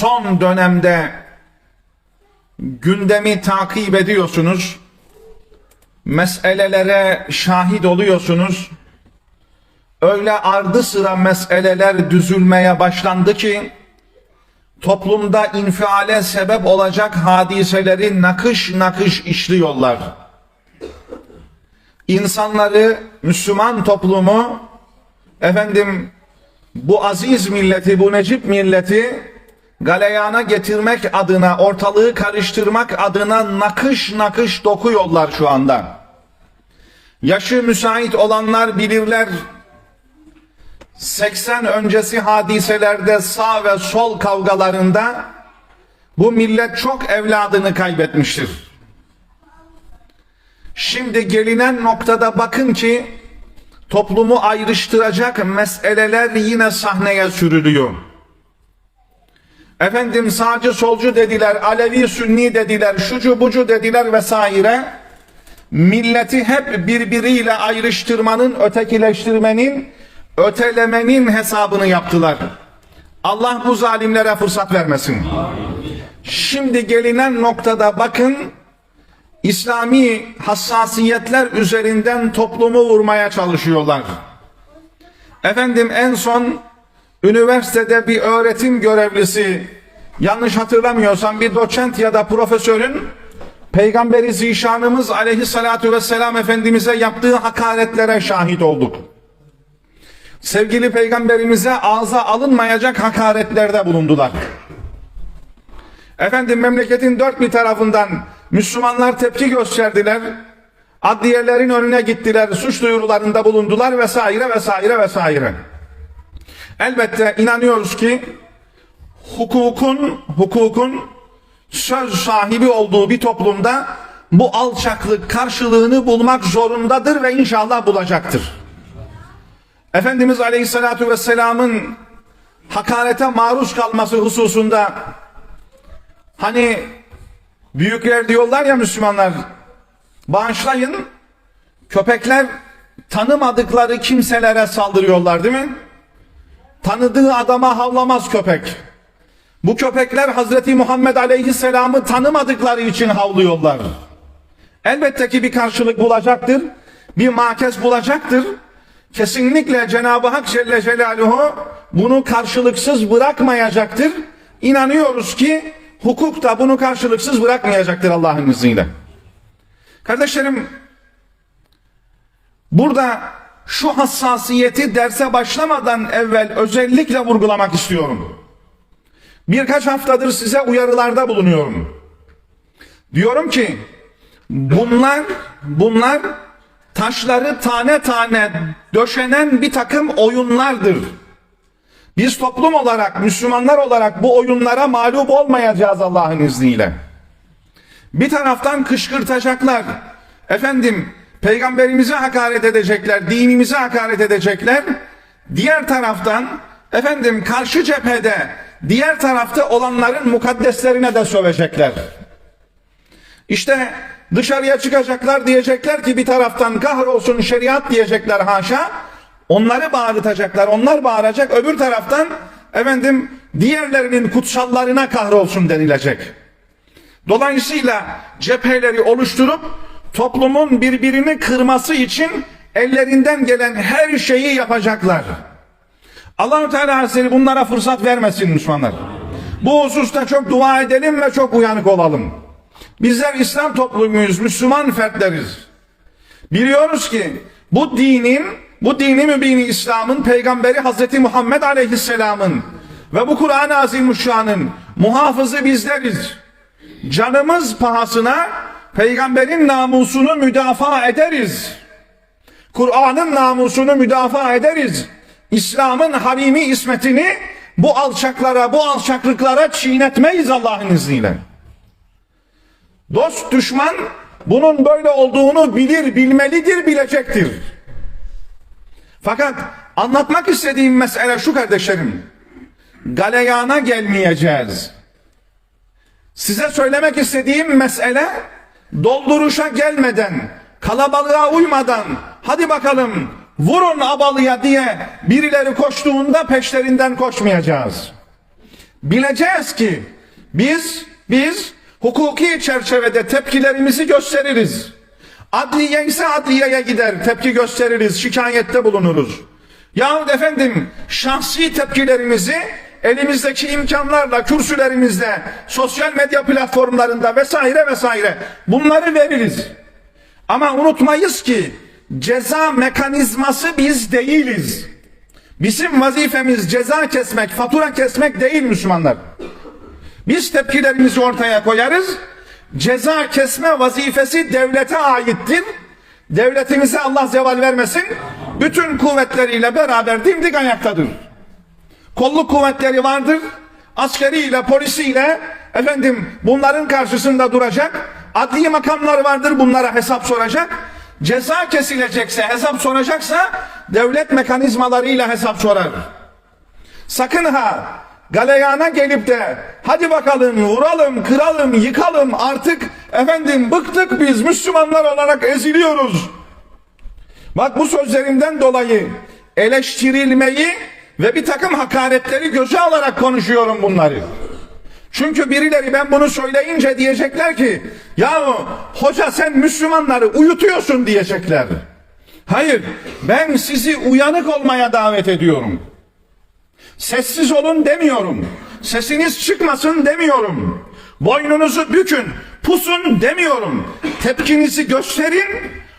son dönemde gündemi takip ediyorsunuz. Meselelere şahit oluyorsunuz. Öyle ardı sıra meseleler düzülmeye başlandı ki toplumda infiale sebep olacak hadiseleri nakış nakış işliyorlar. İnsanları, Müslüman toplumu, efendim bu aziz milleti, bu necip milleti galeyana getirmek adına, ortalığı karıştırmak adına nakış nakış dokuyorlar şu anda. Yaşı müsait olanlar bilirler. 80 öncesi hadiselerde sağ ve sol kavgalarında bu millet çok evladını kaybetmiştir. Şimdi gelinen noktada bakın ki toplumu ayrıştıracak meseleler yine sahneye sürülüyor. Efendim sağcı solcu dediler, Alevi Sünni dediler, şucu bucu dediler vesaire. Milleti hep birbiriyle ayrıştırmanın, ötekileştirmenin, ötelemenin hesabını yaptılar. Allah bu zalimlere fırsat vermesin. Şimdi gelinen noktada bakın İslami hassasiyetler üzerinden toplumu vurmaya çalışıyorlar. Efendim en son üniversitede bir öğretim görevlisi yanlış hatırlamıyorsam bir doçent ya da profesörün Peygamberi Zişanımız aleyhissalatu vesselam Efendimiz'e yaptığı hakaretlere şahit olduk. Sevgili peygamberimize ağza alınmayacak hakaretlerde bulundular. Efendim memleketin dört bir tarafından Müslümanlar tepki gösterdiler. Adliyelerin önüne gittiler, suç duyurularında bulundular vesaire vesaire vesaire. Elbette inanıyoruz ki hukukun hukukun söz sahibi olduğu bir toplumda bu alçaklık karşılığını bulmak zorundadır ve inşallah bulacaktır. Efendimiz Aleyhisselatü Vesselam'ın hakarete maruz kalması hususunda hani büyükler diyorlar ya Müslümanlar bağışlayın köpekler tanımadıkları kimselere saldırıyorlar değil mi? Tanıdığı adama havlamaz köpek. Bu köpekler Hazreti Muhammed Aleyhisselam'ı tanımadıkları için havlıyorlar. Elbette ki bir karşılık bulacaktır. Bir makes bulacaktır. Kesinlikle Cenab-ı Hak Celle Celaluhu bunu karşılıksız bırakmayacaktır. İnanıyoruz ki hukuk da bunu karşılıksız bırakmayacaktır Allah'ın izniyle. Kardeşlerim burada şu hassasiyeti derse başlamadan evvel özellikle vurgulamak istiyorum. Birkaç haftadır size uyarılarda bulunuyorum. Diyorum ki bunlar bunlar taşları tane tane döşenen bir takım oyunlardır. Biz toplum olarak, Müslümanlar olarak bu oyunlara mağlup olmayacağız Allah'ın izniyle. Bir taraftan kışkırtacaklar. Efendim, peygamberimize hakaret edecekler, dinimize hakaret edecekler. Diğer taraftan, efendim karşı cephede, diğer tarafta olanların mukaddeslerine de sövecekler. İşte dışarıya çıkacaklar diyecekler ki bir taraftan kahrolsun şeriat diyecekler haşa. Onları bağırtacaklar, onlar bağıracak. Öbür taraftan efendim diğerlerinin kutsallarına kahrolsun denilecek. Dolayısıyla cepheleri oluşturup toplumun birbirini kırması için ellerinden gelen her şeyi yapacaklar. Allahu Teala Hazretleri bunlara fırsat vermesin Müslümanlar. Bu hususta çok dua edelim ve çok uyanık olalım. Bizler İslam toplumuyuz, Müslüman fertleriz. Biliyoruz ki bu dinin, bu dini mübini İslam'ın peygamberi Hazreti Muhammed Aleyhisselam'ın ve bu Kur'an-ı Azimuşşan'ın muhafızı bizleriz. Canımız pahasına peygamberin namusunu müdafaa ederiz. Kur'an'ın namusunu müdafaa ederiz. İslam'ın harimi ismetini bu alçaklara, bu alçaklıklara çiğnetmeyiz Allah'ın izniyle. Dost düşman bunun böyle olduğunu bilir, bilmelidir, bilecektir. Fakat anlatmak istediğim mesele şu kardeşlerim. Galeyana gelmeyeceğiz. Size söylemek istediğim mesele dolduruşa gelmeden, kalabalığa uymadan, hadi bakalım vurun abalıya diye birileri koştuğunda peşlerinden koşmayacağız. bileceğiz ki biz biz hukuki çerçevede tepkilerimizi gösteririz. Adliye ise adliyeye gider, tepki gösteririz, şikayette bulunuruz. Yahut efendim şahsi tepkilerimizi elimizdeki imkanlarla, kürsülerimizde, sosyal medya platformlarında vesaire vesaire bunları veririz. Ama unutmayız ki ceza mekanizması biz değiliz. Bizim vazifemiz ceza kesmek, fatura kesmek değil Müslümanlar. Biz tepkilerimizi ortaya koyarız. Ceza kesme vazifesi devlete aittir. Devletimize Allah zeval vermesin. Bütün kuvvetleriyle beraber dimdik ayaktadır. Kolluk kuvvetleri vardır. Askeriyle, polisiyle efendim bunların karşısında duracak. Adli makamlar vardır bunlara hesap soracak. Ceza kesilecekse, hesap soracaksa devlet mekanizmalarıyla hesap sorar. Sakın ha galeyana gelip de hadi bakalım vuralım, kıralım, yıkalım artık efendim bıktık biz Müslümanlar olarak eziliyoruz. Bak bu sözlerimden dolayı eleştirilmeyi ve bir takım hakaretleri göze alarak konuşuyorum bunları. Çünkü birileri ben bunu söyleyince diyecekler ki yahu hoca sen Müslümanları uyutuyorsun diyecekler. Hayır ben sizi uyanık olmaya davet ediyorum. Sessiz olun demiyorum. Sesiniz çıkmasın demiyorum. Boynunuzu bükün, pusun demiyorum. Tepkinizi gösterin,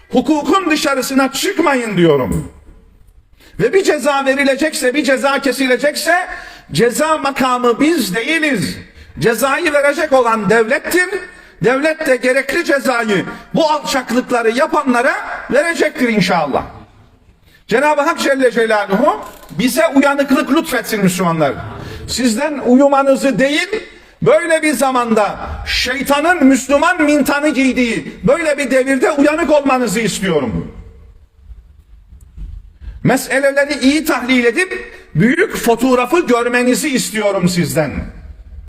hukukun dışarısına çıkmayın diyorum. Ve bir ceza verilecekse, bir ceza kesilecekse ceza makamı biz değiliz. Cezayı verecek olan devlettir. Devlet de gerekli cezayı bu alçaklıkları yapanlara verecektir inşallah. Cenab-ı Hak Celle Celaluhu bize uyanıklık lütfetsin Müslümanlar. Sizden uyumanızı değil, böyle bir zamanda şeytanın Müslüman mintanı giydiği böyle bir devirde uyanık olmanızı istiyorum. Meseleleri iyi tahlil edip büyük fotoğrafı görmenizi istiyorum sizden.